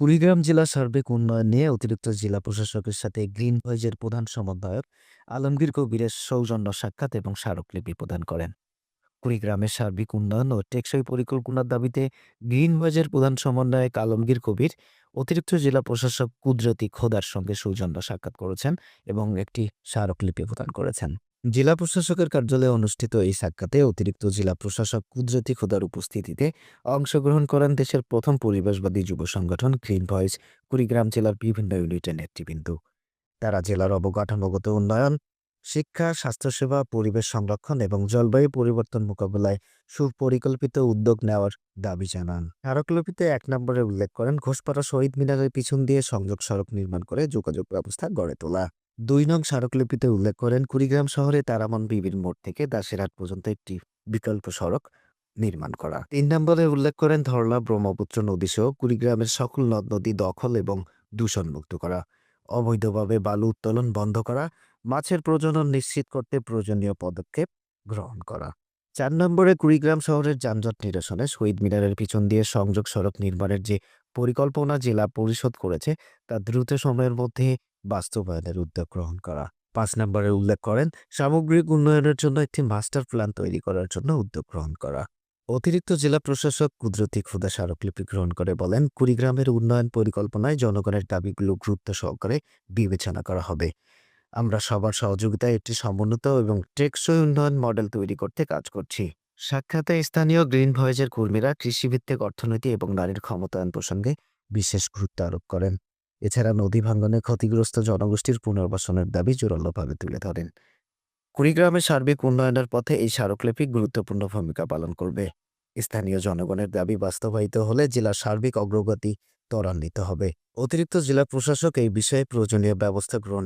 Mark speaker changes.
Speaker 1: কুড়িগ্রাম জেলা সার্বিক উন্নয়ন নিয়ে অতিরিক্ত জেলা প্রশাসকের সাথে গ্রিন ভয়েজের প্রধান সমন্বয়ক আলমগীর কবিরের সৌজন্য সাক্ষাৎ এবং স্মারকলিপি প্রদান করেন। কুড়িগ্রামের সার্বিক উন্নয়ন ও টেকসই পরিকল্পনার দাবিতে গ্রিন ভয়েজের প্রধান সমন্বয়ক আলমগীর কবির অতিরিক্ত জেলা প্রশাসক কুদরতি খোদার সঙ্গে সৌজন্য সাক্ষাৎ করেছেন এবং একটি স্মারকলিপি প্রদান করেছেন। জেলা প্রশাসকের কার্যালয়ে অনুষ্ঠিত এই সাক্ষাতে অতিরিক্ত জেলা প্রশাসক কুদরতি খোদার উপস্থিতিতে অংশগ্রহণ করেন দেশের প্রথম পরিবেশবাদী যুব সংগঠন গ্রিন ভয়েস, কুড়িগ্রাম জেলার বিভিন্ন ইউনিটের নেতৃবৃন্দ। তারা জেলার অবকাঠামোগত উন্নয়ন, শিক্ষা, স্বাস্থ্যসেবা, পরিবেশ সংরক্ষণ এবং জলবায়ু পরিবর্তন মোকাবেলায় সুপরিকল্পিত উদ্যোগ নেওয়ার দাবি জানান। স্মারকলিপিতে এক নম্বরে উল্লেখ করেন, ঘোষপাড়া শহীদ মিনারের পিছন দিয়ে সংযোগ সড়ক নির্মাণ করে যোগাযোগ ব্যবস্থা গড়ে তোলা। দুই নং স্মারকলিপিতে উল্লেখ করেন, কুড়িগ্রাম শহরে তারামন বিবির মোড় থেকে দাসেরহাট পর্যন্ত একটি বিকল্প সড়ক নির্মাণ করা। তিন নম্বরে উল্লেখ করেন, ধরলা ব্রহ্মপুত্র নদী সহ কুড়িগ্রামের সকল নদ নদী দখল এবং দূষণমুক্ত করা। অবৈধভাবে বালু উত্তোলন বন্ধ করা, মাছের প্রজনন নিশ্চিত করতে প্রয়োজনীয় পদক্ষেপ গ্রহণ করা। চার নম্বরে কুড়িগ্রাম শহরের যানজট নিরসনে শহীদ মিনারের পিছন দিয়ে সংযোগ সড়ক নির্মাণের যে পরিকল্পনা জেলা পরিষদ করেছে, তা দ্রুত সময়ের মধ্যে বাস্তবায়নের উদ্যোগ গ্রহণ করা। পাঁচ নম্বরে উল্লেখ করেন, সামগ্রিক উন্নয়নের জন্য একটি মাস্টার প্ল্যান তৈরি করার জন্য উদ্যোগ গ্রহণ করা। অতিরিক্ত জেলা প্রশাসক কুদরতি ক্ষুদা স্মারকলিপি গ্রহণ করে বলেন, কুড়িগ্রামের উন্নয়ন পরিকল্পনায় জনগণের দাবিগুলো গুরুত্ব সহকারে বিবেচনা করা হবে। আমরা সবার সহযোগিতায় একটি সমন্বিত এবং টেকসই উন্নয়ন মডেল তৈরি করতে কাজ করছি। সাক্ষাতে স্থানীয় গ্রিন ভয়েজের কর্মীরা কৃষিভিত্তিক অর্থনীতি এবং নারীর ক্ষমতায়ন প্রসঙ্গে বিশেষ গুরুত্ব আরোপ করেন। এছাড়া নদী ভাঙ্গনে ক্ষতিগ্রস্ত জনগোষ্ঠীর পুনর্বাসনের দাবি জোরালোভাবে তুলে ধরেন। কুড়িগ্রামের সার্বিক উন্নয়নের পথে এই স্মারকলিপি গুরুত্বপূর্ণ ভূমিকা পালন করবে। স্থানীয় জনগণের দাবি বাস্তবায়িত হলে জেলার সার্বিক অগ্রগতি ত্বরান্বিত হবে। অতিরিক্ত জেলা প্রশাসক এই বিষয়ে প্রয়োজনীয় ব্যবস্থা গ্রহণের